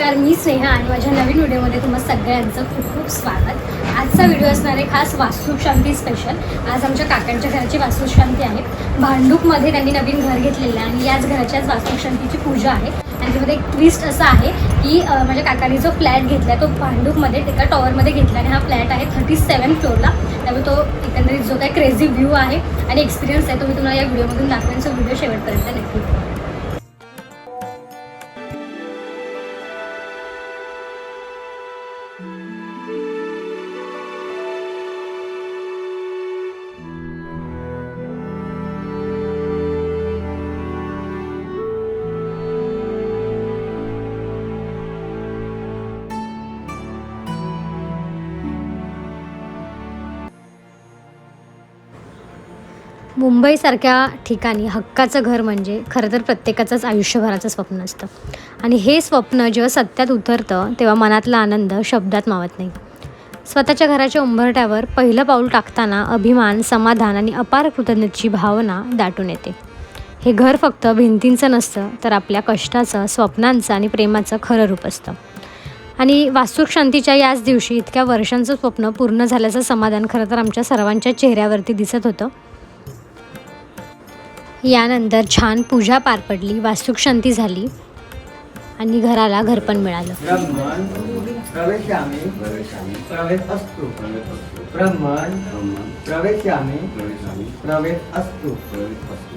नमस्कार मी स्नेहा आणि माझ्या नवीन व्हिडिओमध्ये तुम्हा सगळ्यांचं खूप खूप स्वागत. आजचा व्हिडिओ असणार आहे खास वास्तुशांती स्पेशल आज आमच्या काकांच्या घराची वास्तुशांती आहे. भांडूपमध्ये त्यांनी नवीन घर घेतलेलं आहे आणि याच घराच्याच वास्तुशांतीची पूजा आहे. आणि त्यामध्ये एक ट्विस्ट असा आहे की माझ्या काकांनी जो फ्लॅट घेतला तो भांडूपमध्ये एका टॉवरमध्ये घेतला आणि हा फ्लॅट आहे थर्टी सेवन फ्लोअरला त्यामुळे तो एकंदरीत जो काही क्रेझी व्ह्यू आहे आणि एक्सपिरियन्स आहे तो मी तुम्हाला या व्हिडिओमधून दाखवेन. सो व्हिडिओ शेवटपर्यंत नक्की मुंबईसारख्या ठिकाणी हक्काचं घर म्हणजे खरं तर प्रत्येकाचंच आयुष्यभराचं स्वप्न असतं. आणि हे स्वप्न जेव्हा सत्यात उतरतं तेव्हा मनातला आनंद शब्दात मावत नाही. स्वतःच्या घराच्या उंबरट्यावर पहिलं पाऊल टाकताना अभिमान समाधान आणि अपार कृतज्ञतेची भावना दाटून येते. हे घर फक्त भिंतींचं नसतं तर आपल्या कष्टाचं स्वप्नांचं आणि प्रेमाचं खरं रूप असतं. आणि वास्तुशांतीच्या याच दिवशी इतक्या वर्षांचं स्वप्न पूर्ण झाल्याचं समाधान खरं तर आमच्या सर्वांच्या चेहऱ्यावरती दिसत होतं. यानंतर छान पूजा पार पडली वास्तुशांती झाली आणि घराला घरपण मिळालं. ब्रह्मण प्रवेशामि प्रवेश असतो. ब्रह्मण प्रवेशामि प्रवेश असतो.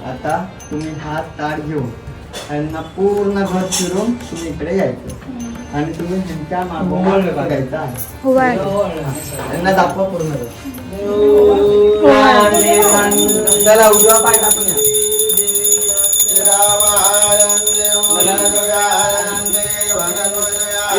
आता तुम्ही हात ताट घेऊन त्यांना पूर्ण घर फिरून तुम्ही इकडे यायचं. आणि तुम्ही त्यांच्या मागोमाग बघायचं आहे. त्यांना दाखवा पूर्ण घर. चला उजवा पाय टाकून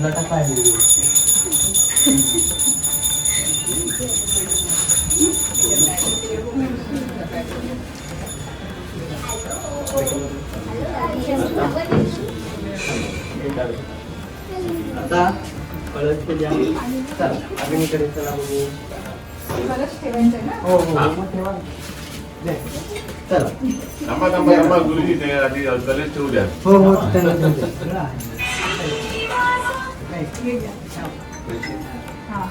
आता युट्यूबला टाकाय आता कळत केली आहे चला अग्नीकडे चला बघू हो हो मग ठेवा दे. चला थांबा थांबा थांबा गुरुजी ते आधी कलेच ठेवू द्या हो हो त्यांना घेऊन जा. हा,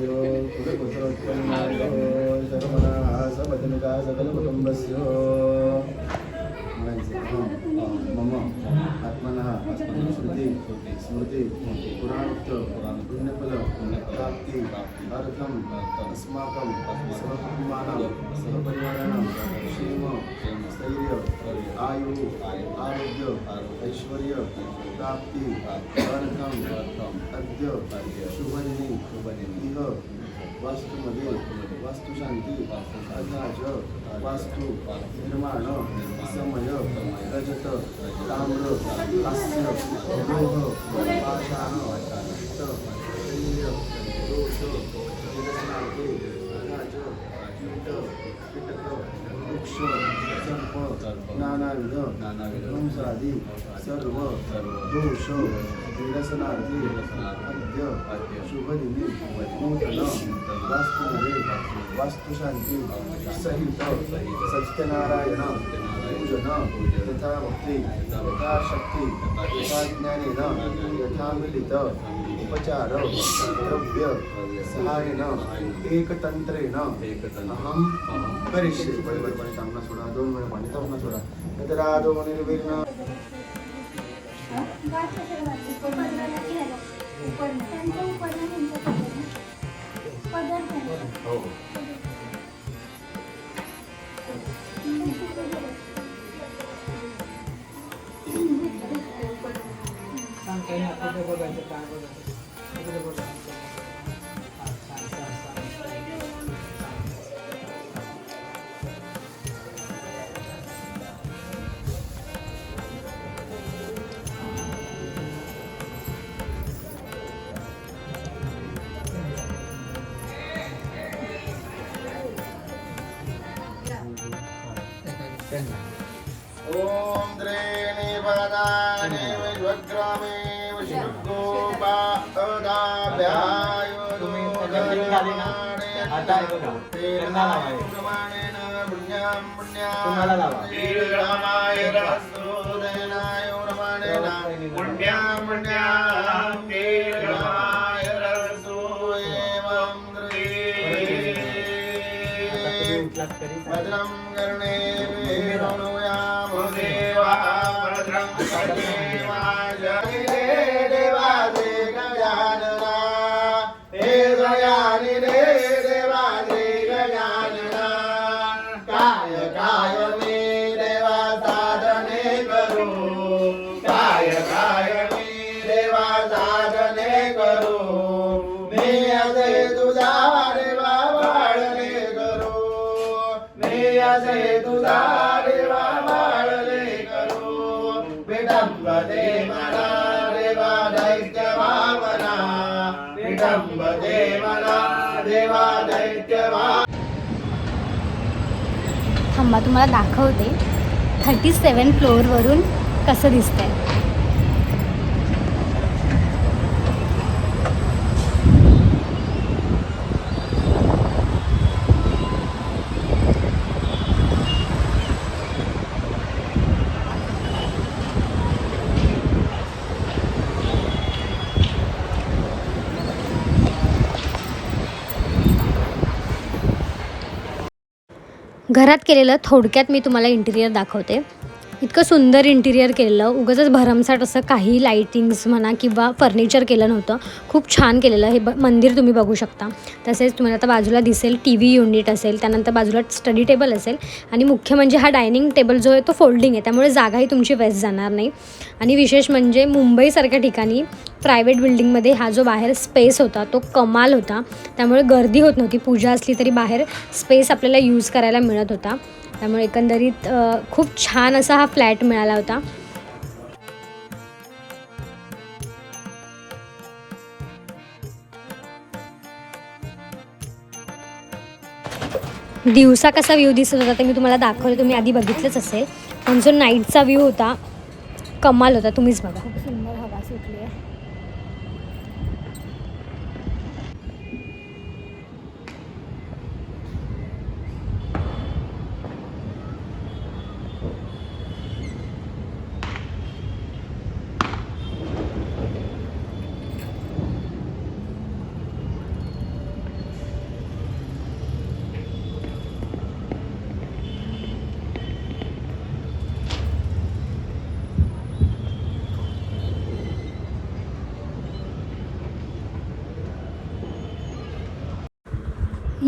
ते जे- घेऊन మమ ఆత్మన స్మృతి స్మృతి పురాణుక్త పుణ్యఫల ప్రాప్తి అర్థం అస్మాకం సర్వకుమానం సర్వపరివారాణం క్షేమ స్థైర్య ఆయు ఆరోగ్య ఐశ్వర్య ప్రాప్తి అర్థం అద్య శుభని శుభని ఇహ వాస్తు वास्तुशांती अथाच वास्तु निर्माण समय रजत ताम्र हास्य लोह पाषाण पित्त शल्य दोष अथाच कीट कीटक वृक्ष सर्प नानाविध ध्वंसादी सर्व दोष विरसनार्थी अद्य शुभदिनी नूतन वास्तुमध्ये वास्तुशांती सहित सत्यनारायण पूजन यथा भक्ती यथा शक्ती यथा ज्ञानेन यथा मिलित उपचार द्रव्य सहायेन एकतंत्रेण अहम करिष्ये. बरोबरपणे तांबणा सोडा दोन वेळा पाणी सोडा. दोन निर्विघ्न ॐ त्रीणि पदानि विश्वग्रामे तुम्ही सगळ्यांनी झाली ना? आता हे बघा. त्यांना लावायचं. तुम्हाला भद्रं कर्णे विष्णुयाम देवा भद्रं विडंबते देवा दैत्य भावना विडंबते देवना देवा दैत्य भावना थांबा तुम्हाला दाखवते. थर्टी सेवन फ्लोअरवरून कसं दिसतंय. घरात केलेलं थोडक्यात मी तुम्हाला इंटिरियर दाखवते. इतकं सुंदर इंटिरियर केलेलं. उगाच भरमसाट असं काही लाईटिंग्स म्हणा किंवा फर्निचर केलं नव्हतं. खूप छान केलेलं. हे ब मंदिर तुम्ही बघू शकता. तसेच तुम्हाला आता बाजूला दिसेल टी व्ही युनिट असेल त्यानंतर बाजूला स्टडी टेबल असेल. आणि मुख्य म्हणजे हा डायनिंग टेबल जो आहे तो फोल्डिंग आहे. त्यामुळे जागाही तुमची वेस्ट जाणार नाही. आणि विशेष म्हणजे मुंबईसारख्या ठिकाणी प्रायव्हेट बिल्डिंगमध्ये हा जो बाहेर स्पेस होता तो कमाल होता. त्यामुळे गर्दी होत नव्हती. पूजा असली तरी बाहेर स्पेस आपल्याला यूज करायला मिळत होता. त्यामुळे एकंदरीत खूप छान असा हा फ्लॅट मिळाला होता. दिवसा कसा व्ह्यू दिसत होता ते मी तुम्हाला दाखवलं तुम्ही आधी बघितलंच असेल. पण जो नाईटचा व्ह्यू होता कमाल होता तुम्हीच बघा. खूप सुंदर हवा सुटली आहे.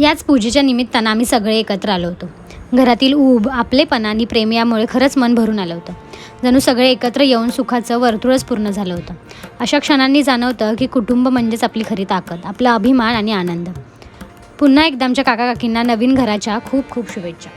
याच पूजेच्या निमित्तानं आम्ही सगळे एकत्र आलो होतो. घरातील ऊब आपलेपणा आणि प्रेम यामुळे खरंच मन भरून आलं होतं. जणू सगळे एकत्र येऊन सुखाचं वर्तुळच पूर्ण झालं होतं. अशा क्षणांनी जाणवतं की कुटुंब म्हणजेच आपली खरी ताकद आपला अभिमान आणि आनंद. पुन्हा एकदा आमच्या काका काकींना नवीन घराच्या खूप खूप शुभेच्छा.